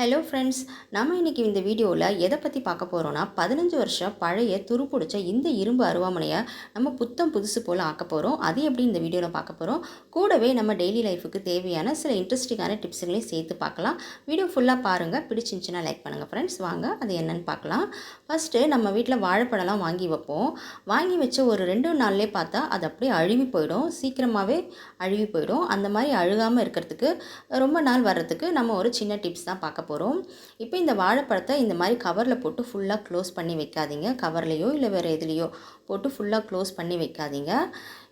Hello friends நம்ம இன்றைக்கி இந்த வீடியோவில் எதை பற்றி பார்க்க போகிறோன்னா பதினஞ்சு வருஷம் பழைய துருப்பிடிச்ச இந்த இரும்பு அருவாமனையை நம்ம புத்தம் புதுசு போல் ஆக்க போகிறோம் அது எப்படி இந்த வீடியோவில் பார்க்க போகிறோம் கூடவே நம்ம டெய்லி லைஃபுக்கு தேவையான சில இன்ட்ரெஸ்டிங்கான டிப்ஸுங்களையும் சேர்த்து பார்க்கலாம். வீடியோ ஃபுல்லாக பாருங்கள் பிடிச்சிருந்துச்சுன்னா லைக் பண்ணுங்கள் ஃப்ரெண்ட்ஸ் வாங்க அது என்னென்னு பார்க்கலாம். ஃபஸ்ட்டு நம்ம வீட்டில் வாழைப்பழம்லாம் வாங்கி வைப்போம். வாங்கி வச்ச ஒரு ரெண்டு நாள்லேயே பார்த்தா அது அப்படியே அழுகி போயிடும். சீக்கிரமாகவே அழுகி போயிடும். அந்த மாதிரி அழுகாமல் இருக்கிறதுக்கு ரொம்ப நாள் வர்றதுக்கு நம்ம ஒரு சின்ன டிப்ஸ் தான் பார்க்க போகிறோம் இப்போ இந்த வாழைப்பழத்தை இந்த மாதிரி கவரில் போட்டு ஃபுல்லாக க்ளோஸ் பண்ணி வைக்காதீங்க. கவர்லேயோ இல்லை வேறு எதுலேயோ போட்டு ஃபுல்லாக க்ளோஸ் பண்ணி வைக்காதீங்க.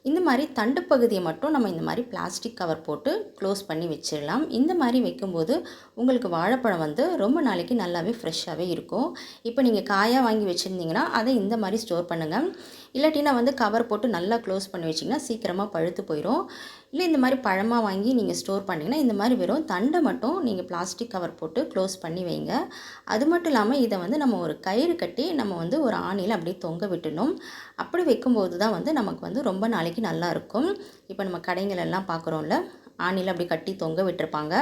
இந்த மாதிரி தண்டு பகுதியை மட்டும் நம்ம இந்த மாதிரி பிளாஸ்டிக் கவர் போட்டு க்ளோஸ் பண்ணி வச்சிடலாம். இந்த மாதிரி வைக்கும்போது உங்களுக்கு வாழைப்பழம் வந்து ரொம்ப நாளைக்கு நல்லாவே ஃப்ரெஷ்ஷாகவே இருக்கும். இப்போ நீங்கள் காயாக வாங்கி வச்சுருந்தீங்கன்னா அதை இந்த மாதிரி ஸ்டோர் பண்ணுங்கள் இல்லாட்டினா வந்து கவர் போட்டு நல்லா க்ளோஸ் பண்ணி வச்சிங்கன்னா சீக்கிரமாக பழுத்து போயிடும் இல்லை இந்த மாதிரி பழமாக வாங்கி நீங்கள் ஸ்டோர் பண்ணிங்கன்னா இந்த மாதிரி வெறும் தண்டை மட்டும் நீங்கள் பிளாஸ்டிக் கவர் போட்டு க்ளோஸ் பண்ணி வைங்க. அது மட்டும் இல்லாமல் இதை வந்து நம்ம ஒரு கயிறு கட்டி நம்ம வந்து ஒரு ஆணியில் அப்படியே தொங்க விட்டுணும் அப்படி வைக்கும்போது தான் வந்து நமக்கு வந்து ரொம்ப நாளைக்கு நல்லா இருக்கும். இப்போ நம்ம கடைங்களெல்லாம் பார்க்குறோம்ல ஆணியில் அப்படி கட்டி தொங்க விட்டுருப்பாங்க.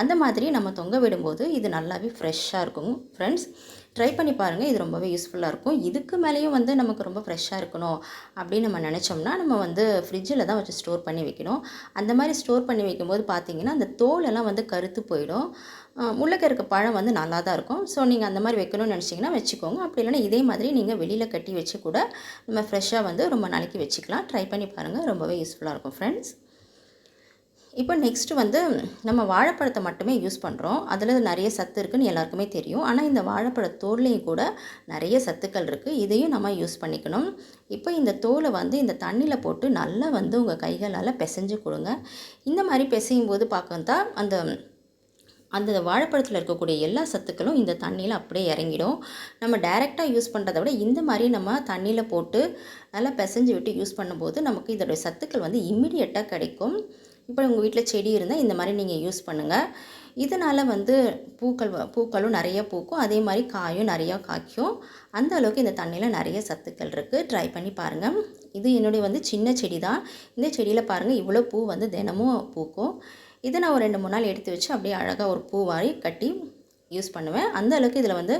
அந்த மாதிரி நம்ம தொங்க விடும்போது இது நல்லாவே ஃப்ரெஷ்ஷாக இருக்கும். ஃப்ரெண்ட்ஸ் ட்ரை பண்ணி பாருங்கள் இது ரொம்பவே யூஸ்ஃபுல்லாக இருக்கும். இதுக்கு மேலேயும் வந்து நமக்கு ரொம்ப ஃப்ரெஷ்ஷாக இருக்கணும் அப்படின்னு நம்ம நினச்சோம்னா நம்ம வந்து ஃப்ரிட்ஜில் தான் வச்சு ஸ்டோர் பண்ணி வைக்கணும். அந்த மாதிரி ஸ்டோர் பண்ணி வைக்கும்போது பார்த்தீங்கன்னா அந்த தோலெல்லாம் வந்து கருத்து போயிடும். முள்ளக்க இருக்க பழம் வந்து நல்லா தான் இருக்கும். ஸோ நீங்கள் அந்த மாதிரி வைக்கணும்னு நினச்சிங்கன்னா வச்சுக்கோங்க. அப்படி இல்லைன்னா இதே மாதிரி நீங்கள் வெளியில் கட்டி வச்சு கூட நம்ம ஃப்ரெஷ்ஷாக வந்து ரொம்ப நாளைக்கு வச்சுக்கலாம். ட்ரை பண்ணி பாருங்கள் ரொம்பவே யூஸ்ஃபுல்லாக இருக்கும் ஃப்ரெண்ட்ஸ் இப்போ நெக்ஸ்ட்டு வந்து நம்ம வாழைப்பழத்தை மட்டுமே யூஸ் பண்ணுறோம் அதில் நிறைய சத்து இருக்குதுன்னு எல்லாருக்குமே தெரியும். ஆனால் இந்த வாழைப்பழ தோல்லையும் கூட நிறைய சத்துக்கள் இருக்குது இதையும் நம்ம யூஸ் பண்ணிக்கணும். இப்போ இந்த தோலை வந்து இந்த தண்ணியில் போட்டு நல்லா வந்து உங்கள் கைகளால் பிசைஞ்சு கொடுங்க. இந்த மாதிரி பிசையும் போது பார்க்கத்தா அந்த அந்த வாழைப்பழத்தில் இருக்கக்கூடிய எல்லா சத்துக்களும் இந்த தண்ணியில் அப்படியே இறங்கிடும். நம்ம டைரெக்டாக யூஸ் பண்ணுறத விட இந்த மாதிரி நம்ம தண்ணியில் போட்டு நல்லா பிசைஞ்சு விட்டு யூஸ் பண்ணும்போது நமக்கு இதோடைய சத்துக்கள் வந்து இம்மிடியட்டாக கிடைக்கும். இப்போ உங்கள் வீட்டில் செடி இருந்தால் இந்த மாதிரி நீங்கள் யூஸ் பண்ணுங்கள் இதனால் வந்து பூக்கள் பூக்களும் நிறைய பூக்கும். அதே மாதிரி காயும் நிறையா காய்க்கும். அந்த அளவுக்கு இந்த தண்ணியில் நிறைய சத்துக்கள் இருக்குது ட்ரை பண்ணி பாருங்கள் இது என்னுடைய வந்து சின்ன செடி தான் இந்த செடியில் பாருங்கள் இவ்வளோ பூ வந்து தினமும் பூக்கும். இதை நான் ஒரு ரெண்டு மூணு நாள் எடுத்து வச்சு அப்படியே அழகாக ஒரு பூ மாதிரி கட்டி யூஸ் பண்ணுவேன். அந்த அளவுக்கு இதில் வந்து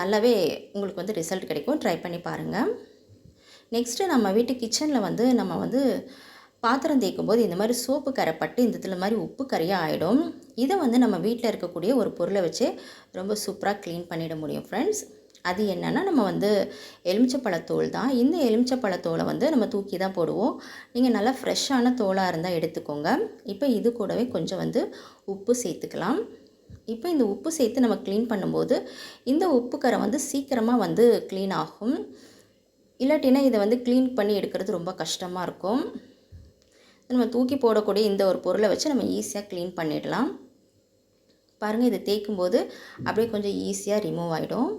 நல்லாவே உங்களுக்கு வந்து ரிசல்ட் கிடைக்கும். ட்ரை பண்ணி பாருங்கள் நெக்ஸ்ட்டு நம்ம வீட்டு கிச்சனில் வந்து நம்ம வந்து பாத்திரம் தேய்க்கும் போது இந்த மாதிரி சோப்பு கரை பட்டு இந்த இதில் மாதிரி உப்பு கரையாக ஆகிடும் இதை வந்து நம்ம வீட்டில் இருக்கக்கூடிய ஒரு பொருளை வச்சு ரொம்ப சூப்பராக க்ளீன் பண்ணிட முடியும் ஃப்ரெண்ட்ஸ் அது என்னென்னா நம்ம வந்து எலுமிச்சப்பழத்தோல் தான். இந்த எலுமிச்சப்பழத்தோலை வந்து நம்ம தூக்கி தான் போடுவோம். நீங்கள் நல்லா ஃப்ரெஷ்ஷான தோலாக இருந்தால் எடுத்துக்கோங்க. இப்போ இது கூடவே கொஞ்சம் வந்து உப்பு சேர்த்துக்கலாம். இப்போ இந்த உப்பு சேர்த்து நம்ம க்ளீன் பண்ணும்போது இந்த உப்பு கரை வந்து சீக்கிரமாக வந்து க்ளீன் ஆகும். இல்லாட்டினா இதை வந்து க்ளீன் பண்ணி எடுக்கிறது ரொம்ப கஷ்டமாக இருக்கும். நம்ம தூக்கி போடக்கூடிய இந்த ஒரு பொருளை வச்சு நம்ம ஈஸியாக க்ளீன் பண்ணிடலாம். பாருங்கள் இதை தேய்க்கும்போது அப்படியே கொஞ்சம் ஈஸியாக ரிமூவ் ஆகிடும்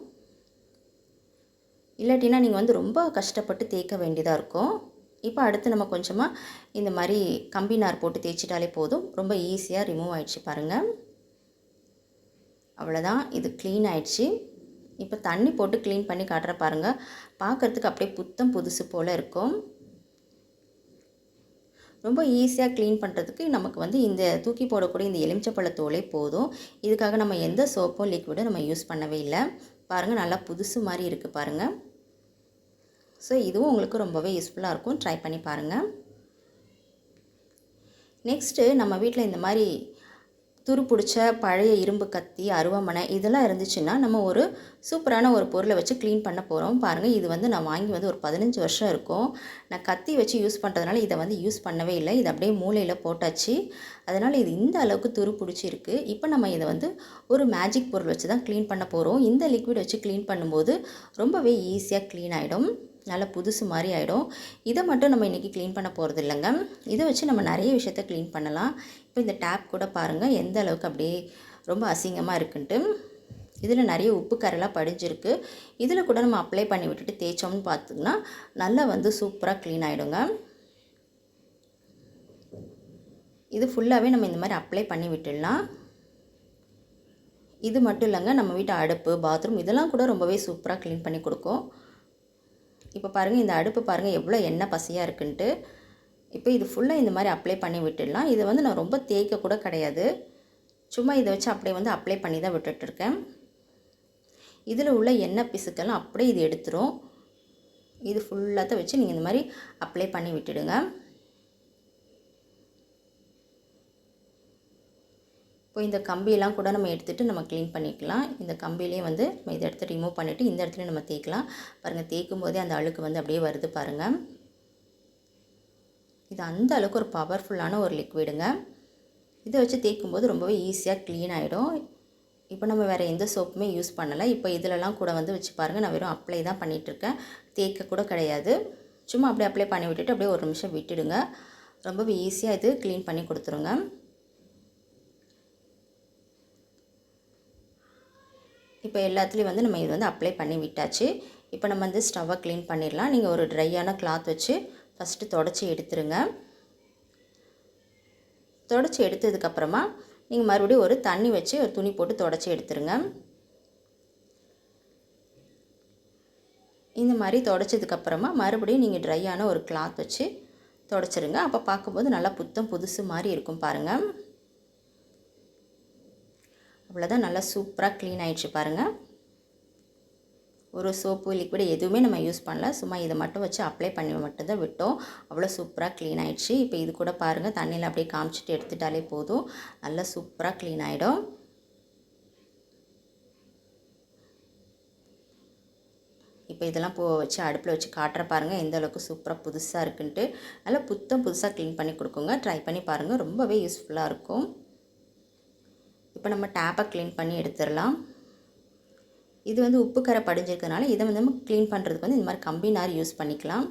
இல்லாட்டினா நீங்கள் வந்து ரொம்ப கஷ்டப்பட்டு தேய்க்க வேண்டியதாக இருக்கும். இப்போ அடுத்து நம்ம கொஞ்சமாக இந்த மாதிரி கம்பி நார் போட்டு தேய்ச்சிட்டாலே போதும். ரொம்ப ஈஸியாக ரிமூவ் ஆகிடுச்சு பாருங்கள் அவ்வளோதான் இது க்ளீன் ஆயிடுச்சு. இப்போ தண்ணி போட்டு க்ளீன் பண்ணி காட்டுற பாருங்கள் பார்க்குறதுக்கு அப்படியே புத்தம் புதுசு போல் இருக்கும். ரொம்ப ஈஸியாக க்ளீன் பண்ணுறதுக்கு நமக்கு வந்து இந்த தூக்கி போடக்கூடிய இந்த எலுமிச்சப்பழத்தோலே போதும். இதுக்காக நம்ம எந்த சோப்பும் லிக்விடும் நம்ம யூஸ் பண்ணவே இல்லை. பாருங்கள் நல்லா புதுசு மாதிரி இருக்குது பாருங்கள் ஸோ இதுவும் உங்களுக்கு ரொம்பவே யூஸ்ஃபுல்லாக இருக்கும். ட்ரை பண்ணி பாருங்கள் நெக்ஸ்ட்டு நம்ம வீட்டில் இந்த மாதிரி துரு பிடிச்ச பழைய இரும்பு கத்தி அருவாமனை இதெல்லாம் இருந்துச்சுன்னா நம்ம ஒரு சூப்பரான ஒரு பொருளை வச்சு க்ளீன் பண்ண போகிறோம் பாருங்கள் இது வந்து நான் வாங்கி வந்து ஒரு பதினஞ்சு வருஷம் இருக்கும். நான் கத்தி வச்சு யூஸ் பண்ணுறதுனால இதை வந்து யூஸ் பண்ணவே இல்லை. இது அப்படியே மூளையில் போட்டாச்சு. அதனால் இது இந்த அளவுக்கு துரு பிடிச்சிருக்கு இப்போ நம்ம இதை வந்து ஒரு மேஜிக் பொருள் வச்சு தான் க்ளீன் பண்ண போகிறோம் இந்த லிக்விட் வச்சு க்ளீன் பண்ணும்போது ரொம்பவே ஈஸியாக க்ளீன் ஆகிடும் நல்லா புதுசு மாதிரி ஆகிடும் இதை மட்டும் நம்ம இன்றைக்கி க்ளீன் பண்ண போகிறது இல்லைங்க. இதை வச்சு நம்ம நிறைய விஷயத்த க்ளீன் பண்ணலாம். இப்போ இந்த டேப் கூட பாருங்கள் எந்த அளவுக்கு அப்படியே ரொம்ப அசிங்கமாக இருக்குன்ட்டு. இதில் நிறைய உப்பு கரெல்லாம் படிஞ்சிருக்கு. இதில் கூட நம்ம அப்ளை பண்ணி விட்டுட்டு தேய்ச்சோம்னு பார்த்திங்கன்னா நல்லா வந்து சூப்பராக க்ளீன் ஆகிடுங்க இது ஃபுல்லாகவே நம்ம இந்த மாதிரி அப்ளை பண்ணி விட்டுடலாம். இது மட்டும் இல்லைங்க. நம்ம வீட்டு அடுப்பு பாத்ரூம் இதெல்லாம் கூட ரொம்பவே சூப்பராக க்ளீன் பண்ணி கொடுக்கும். இப்போ பாருங்கள் இந்த அடுப்பு பாருங்கள் எவ்வளோ எண்ணெய் பசியாக இருக்குன்ட்டு. இப்போ இது ஃபுல்லாக இந்த மாதிரி அப்ளை பண்ணி விட்டுடலாம். இதை வந்து நான் ரொம்ப தேய்க்க கூட கிடையாது. சும்மா இதை வச்சு அப்படியே வந்து அப்ளை பண்ணி தான் விட்டுட்டுருக்கேன். இதில் உள்ள எண்ணெய் பிசுக்கெல்லாம் அப்படியே இது எடுத்துரும். இது ஃபுல்லாக வச்சு நீங்கள் இந்த மாதிரி அப்ளை பண்ணி விட்டுடுங்க. இப்போ இந்த கம்பியெல்லாம் கூட நம்ம எடுத்துகிட்டு நம்ம க்ளீன் பண்ணிக்கலாம். இந்த கம்பியிலே வந்து நம்ம இதை எடுத்து ரிமூவ் பண்ணிவிட்டு இந்த இடத்துல நம்ம தேய்க்கலாம். பாருங்கள் தேய்க்கும் போதே அந்த அழுக்கு வந்து அப்படியே வருது பாருங்கள் இது அந்த அளவுக்கு ஒரு பவர்ஃபுல்லான ஒரு லிக்விடுங்க இதை வச்சு தேய்க்கும் போது ரொம்பவே ஈஸியாக க்ளீன் ஆகிடும் இப்போ நம்ம வேறு எந்த சோப்புமே யூஸ் பண்ணலை. இப்போ இதிலலாம் கூட வந்து வச்சு பாருங்கள் நான் வெறும் அப்ளை தான் பண்ணிகிட்ருக்கேன் தேய்க்க கூட கிடையாது. சும்மா அப்படியே அப்ளை பண்ணி விட்டுட்டு அப்படியே ஒரு நிமிஷம் விட்டுடுங்க. ரொம்பவே ஈஸியாக இது க்ளீன் பண்ணி கொடுத்துருங்க. இப்போ எல்லாத்துலேயும் வந்து நம்ம இது வந்து அப்ளை பண்ணி விட்டாச்சு. இப்போ நம்ம வந்து ஸ்டவ்வை க்ளீன் பண்ணிடலாம். நீங்கள் ஒரு ட்ரையான கிளாத் வச்சு ஃபஸ்ட்டு தொடச்சி எடுத்துருங்க. தொடச்சி எடுத்ததுக்கப்புறமா நீங்கள் மறுபடியும் ஒரு தண்ணி வச்சு ஒரு துணி போட்டு தொடச்சி எடுத்துருங்க. இந்த மாதிரி தொடச்சதுக்கப்புறமா மறுபடியும் நீங்கள் ட்ரையான ஒரு கிளாத் வச்சு தொடச்சிருங்க. அப்போ பார்க்கும்போது நல்லா புத்தம் புதுசு மாதிரி இருக்கும் பாருங்கள் அவ்வளோதான் நல்லா சூப்பராக க்ளீன் ஆகிடுச்சு பாருங்கள் ஒரு சோப்பு லிக்விட் எதுவுமே நம்ம யூஸ் பண்ணல. சும்மா இதை மட்டும் வச்சு அப்ளை பண்ணி மட்டும்தான் விட்டோம். அவ்வளோ சூப்பராக க்ளீன் ஆகிடுச்சு இப்போ இது கூட பாருங்கள் தண்ணியில் அப்படியே காமிச்சிட்டு எடுத்துட்டாலே போதும். நல்லா சூப்பராக க்ளீன் ஆகிடும் இப்போ இதெல்லாம் போ வச்சு அடுப்பில் வச்சு காட்டுற பாருங்கள் எந்த அளவுக்கு சூப்பராக புதுசாக இருக்குன்ட்டு. நல்லா புத்தம் புதுசாக க்ளீன் பண்ணி கொடுக்குங்க. ட்ரை பண்ணி பாருங்கள் ரொம்பவே யூஸ்ஃபுல்லாக இருக்கும். இப்போ நம்ம டேப்பை க்ளீன் பண்ணி எடுத்துடலாம். இது வந்து உப்பு கரை படிஞ்சிருக்கிறதுனால இதை வந்து நம்ம க்ளீன் பண்ணுறதுக்கு வந்து இந்த மாதிரி கம்பி நார் யூஸ் பண்ணிக்கலாம்.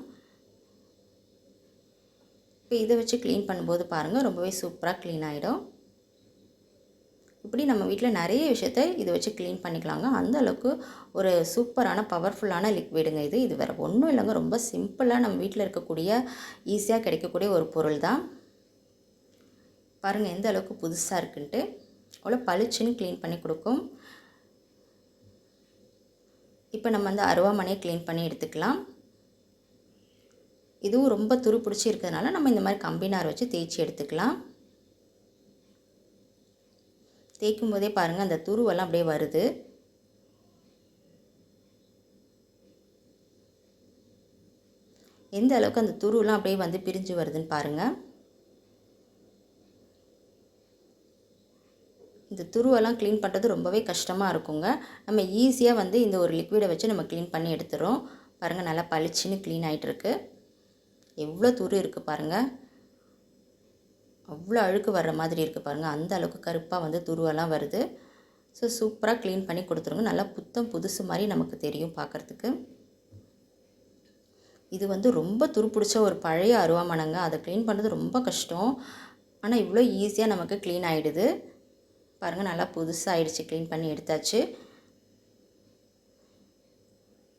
இப்போ இதை வச்சு க்ளீன் பண்ணும்போது பாருங்கள் ரொம்பவே சூப்பராக க்ளீன் ஆகிடும் இப்படி நம்ம வீட்டில் நிறைய விஷயத்த இதை வச்சு க்ளீன் பண்ணிக்கலாங்க. அந்த அளவுக்கு ஒரு சூப்பரான பவர்ஃபுல்லான லிக்விடுங்க இது. இது வேறு ஒன்றும் இல்லைங்க. ரொம்ப சிம்பிளாக நம்ம வீட்டில் இருக்கக்கூடிய ஈஸியாக கிடைக்கக்கூடிய ஒரு பொருள் தான். பாருங்கள் எந்த அளவுக்கு புதுசாக இருக்குன்ட்டு. அவ்வளோ பளிச்சுன்னு க்ளீன் பண்ணி கொடுக்கும். இப்போ நம்ம அந்த அருவாமனையை க்ளீன் பண்ணி எடுத்துக்கலாம். இதுவும் ரொம்ப துரு பிடிச்சி இருக்கிறதுனால நம்ம இந்த மாதிரி கம்பினார் வச்சு தேய்ச்சி எடுத்துக்கலாம். தேய்க்கும் போதே பாருங்கள் அந்த துருவெல்லாம் அப்படியே வருது. எந்த அளவுக்கு அந்த துருவெலாம் அப்படியே வந்து பிரிஞ்சு வருதுன்னு பாருங்கள் இந்த துருவெல்லாம் க்ளீன் பண்ணுறது ரொம்பவே கஷ்டமாக இருக்குங்க. நம்ம ஈஸியாக வந்து இந்த ஒரு லிக்விடை வச்சு நம்ம க்ளீன் பண்ணி எடுத்துகிறோம் பாருங்கள் நல்லா பளிச்சுன்னு க்ளீன் ஆகிட்டுருக்கு எவ்வளோ துரு இருக்குது பாருங்கள் அவ்வளோ அழுக்கு வர்ற மாதிரி இருக்குது பாருங்கள் அந்த அளவுக்கு கருப்பாக வந்து துருவெல்லாம் வருது. ஸோ சூப்பராக க்ளீன் பண்ணி கொடுத்துருங்க. நல்லா புத்தம் புதுசு மாதிரி நமக்கு தெரியும் பார்க்குறதுக்கு இது வந்து ரொம்ப துருப்பிடிச்ச ஒரு பழைய அருவாமனைங்க. அதை க்ளீன் பண்ணுறது ரொம்ப கஷ்டம். ஆனால் இவ்வளோ ஈஸியாக நமக்கு க்ளீன் ஆகிடுது பாருங்கள் நல்லா புதுசாக ஆயிடுச்சு. க்ளீன் பண்ணி எடுத்தாச்சு.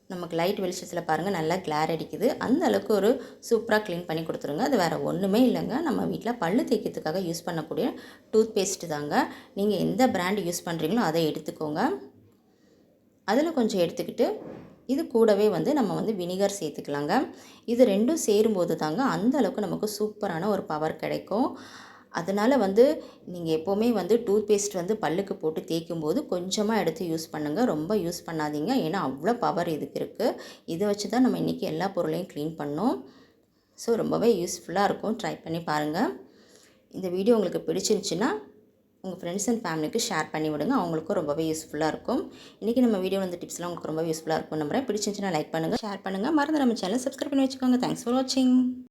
நமக்கு லைட் வெளிச்சத்தில் பாருங்கள் நல்லா கிளார் அடிக்குது. அந்த அளவுக்கு ஒரு சூப்பராக க்ளீன் பண்ணி கொடுத்துருங்க. அது வேறு ஒன்றுமே இல்லைங்க. நம்ம வீட்டில் பல்லு தேய்க்கிறதுக்காக யூஸ் பண்ணக்கூடிய டூத் பேஸ்ட்டு தாங்க. நீங்கள் எந்த பிராண்ட் யூஸ் பண்ணுறீங்களோ அதை எடுத்துக்கோங்க. அதில் கொஞ்சம் எடுத்துக்கிட்டு இது கூடவே வந்து நம்ம வந்து வினிகர் சேர்த்துக்கலாங்க. இது ரெண்டும் சேரும்போது தாங்க அந்த அளவுக்கு நமக்கு சூப்பரான ஒரு பவர் கிடைக்கும். அதனால் வந்து நீங்கள் எப்போவுமே வந்து டூத் பேஸ்ட் வந்து பல்லுக்கு போட்டு தேய்க்கும் போது கொஞ்சமாக எடுத்து யூஸ் பண்ணுங்கள் ரொம்ப யூஸ் பண்ணாதீங்க. ஏன்னா அவ்வளோ பவர் இதுக்கு இருக்குது இதை வச்சு தான் நம்ம இன்றைக்கி எல்லா பொருளையும் க்ளீன் பண்ணோம். ஸோ ரொம்பவே யூஸ்ஃபுல்லாக இருக்கும். ட்ரை பண்ணி பாருங்கள் இந்த வீடியோ உங்களுக்கு பிடிச்சிருந்துச்சின்னா உங்கள் ஃப்ரெண்ட்ஸ் அண்ட் ஃபேமிலிக்கு ஷேர் பண்ணி விடுங்க. அவங்களுக்கும் ரொம்பவே யூஸ்ஃபுல்லாக இருக்கும். இன்றைக்கி நம்ம வீடியோ வந்து டிப்ஸ்லாம் உங்களுக்கு ரொம்ப யூஸ்ஃபுல்லாக இருக்கும் நம்புறேன். பிடிச்சிருந்துச்சுன்னா லைக் பண்ணுங்கள் ஷேர் பண்ணுங்கள் மறந்து நம்ம சேனல் சப்ஸ்கிரைப் பண்ணி வச்சுக்கோங்க. தேங்க்ஸ் ஃபார் வாட்சிங்